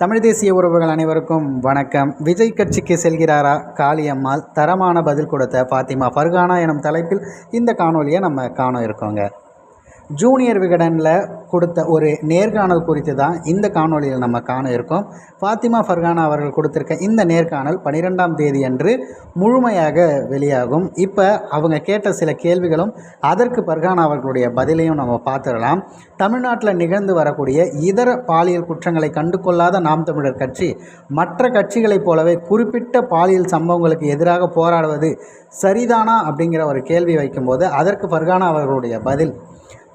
தமிழ் தேசிய உறவுகள் அனைவருக்கும் வணக்கம். விஜய் கட்சிக்கு செல்கிறாரா? காளியம்மாள் தரமான பதில் கொடுத்த பாத்திமா ஃபர்கானா எனும் தலைப்பில் இந்த காணொலியை நம்ம காண இருக்கோங்க. ஜூனியர் விகடனில் கொடுத்த ஒரு நேர்காணல் குறித்து தான் இந்த காணொலியில் நம்ம காண இருக்கோம். ஃபாத்திமா ஃபர்கானா அவர்கள் கொடுத்துருக்க இந்த நேர்காணல் பன்னிரெண்டாம் தேதி அன்று முழுமையாக வெளியாகும். இப்போ அவங்க கேட்ட சில கேள்விகளும் அதற்கு ஃபர்கானா அவர்களுடைய பதிலையும் நம்ம பார்த்துடலாம். தமிழ்நாட்டில் நிகழ்ந்து வரக்கூடிய இதர பாலியல் குற்றங்களை கண்டு கொள்ளாத நாம் தமிழர் கட்சி மற்ற கட்சிகளைப் போலவே குறிப்பிட்ட பாலியல் சம்பவங்களுக்கு எதிராக போராடுவது சரிதானா அப்படிங்கிற ஒரு கேள்வி வைக்கும்போது அதற்கு ஃபர்கானா அவர்களுடைய பதில்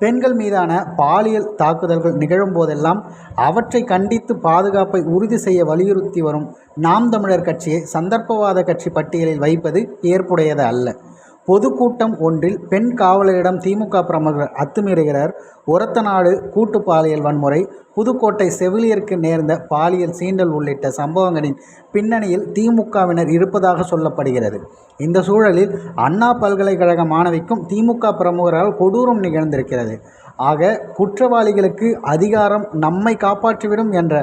பெண்கள் மீதான பாலியல் தாக்குதல்கள் நிகழும் போதெல்லாம் அவற்றை கண்டித்து பாதுகாப்பை உறுதி செய்ய வலியுறுத்தி வரும் நாம் தமிழர் கட்சியை சந்தர்ப்பவாத கட்சி பட்டியலில் வைப்பது ஏற்புடையது அல்ல. பொதுக்கூட்டம் ஒன்றில் பெண் காவலரிடம் திமுக பிரமுகர் அத்துமீறுகிறார். ஒரத்தநாடு கூட்டு பாலியல் வன்முறை புதுக்கோட்டை செவிலியருக்கு நேர்ந்த பாலியல் சீண்டல் உள்ளிட்ட சம்பவங்களின் பின்னணியில் திமுகவினர் இருப்பதாக சொல்லப்படுகிறது. இந்த சூழலில் அண்ணா பல்கலைக்கழக மாணவிக்கும் திமுக பிரமுகரால் கொடூரம் நிகழ்ந்திருக்கிறது. ஆக குற்றவாளிகளுக்கு அதிகாரம் நம்மை காப்பாற்றிவிடும் என்ற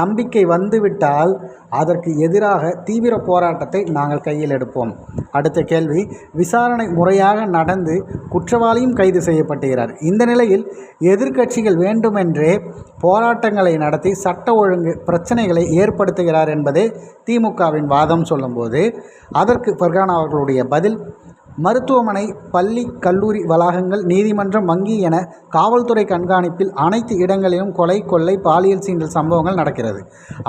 நம்பிக்கை வந்துவிட்டால் அதற்கு எதிராக தீவிர போராட்டத்தை நாங்கள் கையில் எடுப்போம். அடுத்த கேள்வி விசாரணை முறையாக நடந்து குற்றவாளியும் கைது செய்யப்பட்டுகிறார். இந்த நிலையில் எதிர்க்கட்சிகள் வேண்டுமென்றே போராட்டங்களை நடத்தி சட்ட ஒழுங்கு பிரச்சனைகளை ஏற்படுத்துகிறார் என்பதே திமுகவின் வாதம் சொல்லும்போது அதற்கு ஃபர்கான் அவர்களுடைய பதில் மருத்துவமனை பள்ளி கல்லூரி வளாகங்கள் நீதிமன்றம் வங்கி என காவல்துறை கண்காணிப்பில் அனைத்து இடங்களிலும் கொலை கொள்ளை பாலியல் சீண்டல் சம்பவங்கள் நடக்கிறது.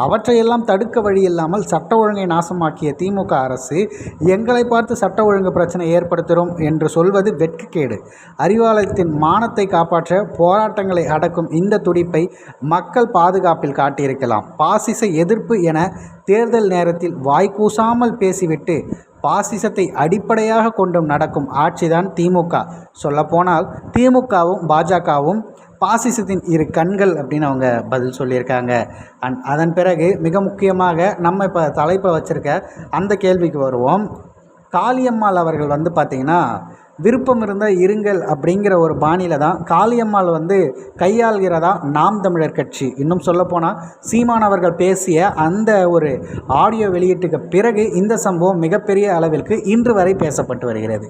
அவற்றையெல்லாம் தடுக்க வழி இல்லாமல் சட்ட ஒழுங்கை நாசமாக்கிய திமுக அரசு எங்களை பார்த்து சட்ட ஒழுங்கு பிரச்சனை ஏற்படுத்துகிறோம் என்று சொல்வது வெட்கக்கேடு. அறிவாலயத்தின் மானத்தை காப்பாற்ற போராட்டங்களை அடக்கும் இந்த துடிப்பை மக்கள் பாதுகாப்பில் காட்டியிருக்கலாம். பாசிச எதிர்ப்பு என தேர்தல் நேரத்தில் வாய்க்கூசாமல் பேசிவிட்டு பாசிசத்தை அடிப்படையாக கொண்டும் நடக்கும் ஆட்சிதான் திமுக. சொல்லப்போனால் திமுகவும் பாஜகவும் பாசிசத்தின் இரு கண்கள் அப்படின்னு அவங்க பதில் சொல்லியிருக்காங்க. அண்ட் அதன் பிறகு மிக முக்கியமாக நம்ம இப்போ தலைப்பை வச்சுருக்க அந்த கேள்விக்கு வருவோம். காளியம்மாள் அவர்கள் வந்து பார்த்திங்கன்னா விருப்பம் இருந்தால் இருங்கள் அப்படிங்கிற ஒரு பாணியில் தான் காளியம்மாள் வந்து கையாள்கிறதா நாம் தமிழர் கட்சி. இன்னும் சொல்லப்போனால் சீமானவர்கள் பேசிய அந்த ஒரு ஆடியோ வெளியீட்டுக்கு பிறகு இந்த சம்பவம் மிகப்பெரிய அளவிற்கு இன்று வரை பேசப்பட்டு வருகிறது.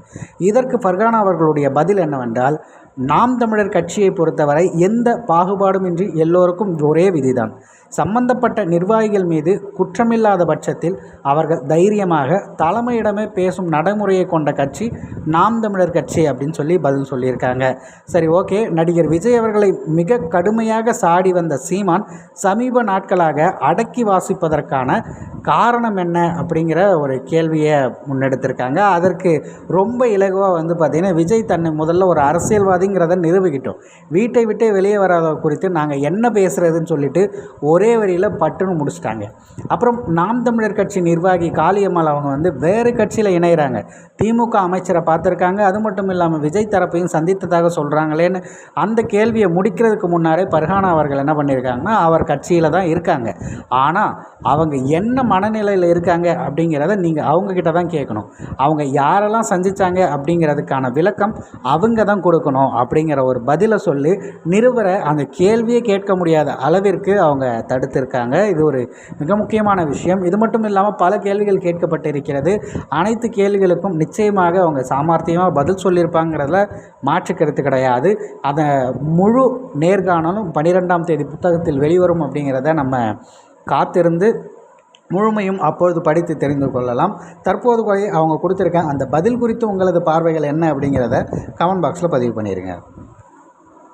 இதற்கு ஃபர்கானா அவர்களுடைய பதில் என்னவென்றால் நாம் தமிழர் கட்சியை பொறுத்தவரை எந்த பாகுபாடுமின்றி எல்லோருக்கும் ஒரே விதிதான். சம்பந்தப்பட்ட நிர்வாகிகள் மீது குற்றமில்லாத பட்சத்தில் அவர்கள் தைரியமாக தலைமையிடமே பேசும் நடைமுறையை கொண்ட கட்சி நாம் தமிழர் கட்சி அப்படின்னு சொல்லி பதில் சொல்லியிருக்காங்க. சரி ஓகே. நடிகர் விஜய் அவர்களை மிக கடுமையாக சாடி வந்த சீமான் சமீப நாட்களாக அடக்கி வாசிப்பதற்கான காரணம் என்ன அப்படிங்கிற ஒரு கேள்வியை முன்னெடுத்திருக்காங்க. அதற்கு ரொம்ப இலகுவாக வந்து பார்த்திங்கன்னா விஜய் தன்னை முதல்ல ஒரு அரசியல்வாதிங்கிறத நிரூபிக்கிட்டோம். வீட்டை விட்டே வெளியே வராத குறித்து நாங்கள் என்ன பேசுகிறதுன்னு சொல்லிட்டு ஒரே வரியில் பட்டுன்னு முடிச்சிட்டாங்க. அப்புறம் நாம் தமிழர் கட்சி நிர்வாகி காளியம்மாள் அவங்க வந்து வேறு கட்சியில் இணைகிறாங்க திமுக அமைச்சரை பார்த்துருக்காங்க. அது மட்டும் இல்லாமல் விஜய் தரப்பையும் சந்தித்ததாக சொல்கிறாங்களேன்னு அந்த கேள்வியை முடிக்கிறதுக்கு முன்னாரே பர்ஹானா அவர்கள் என்ன பண்ணியிருக்காங்கன்னா அவர் கட்சியில் தான் இருக்காங்க. ஆனால் அவங்க என்ன மனநிலையில் இருக்காங்க அப்படிங்கிறத நீங்கள் அவங்கக்கிட்ட தான் கேட்கணும். அவங்க யாரெல்லாம் சந்தித்தாங்க அப்படிங்கிறதுக்கான விளக்கம் அவங்க தான் கொடுக்கணும் அப்படிங்கிற ஒரு பதிலை சொல்லி நிருபரை அந்த கேள்வியே கேட்க முடியாத அளவிற்கு அவங்க தடுத்திருக்காங்க. இது ஒரு மிக முக்கியமான விஷயம். இது மட்டும் இல்லாமல் பல கேள்விகள் கேட்கப்பட்டிருக்கிறது. அனைத்து கேள்விகளுக்கும் நிச்சயமாக அவங்க சாமர்த்தியமாக பதில் சொல்லியிருப்பாங்கிறதுல மாற்று கருத்து கிடையாது. அதை முழு நேர்காணலும் பன்னிரெண்டாம் தேதி புத்தகத்தில் வெளிவரும் அப்படிங்கிறத நம்ம காத்திருந்து முழுமையும் அப்பொழுது படித்து தெரிந்து கொள்ளலாம். தற்போது கூட அவங்க கொடுத்துருக்க அந்த பதில் குறித்து உங்களது பார்வைகள் என்ன அப்படிங்கிறத கமெண்ட் பாக்ஸில் பதிவு பண்ணிடுங்க